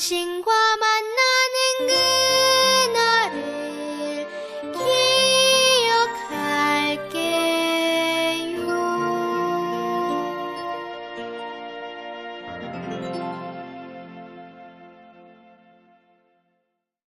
당신과 만나는 그날을 기억할게요.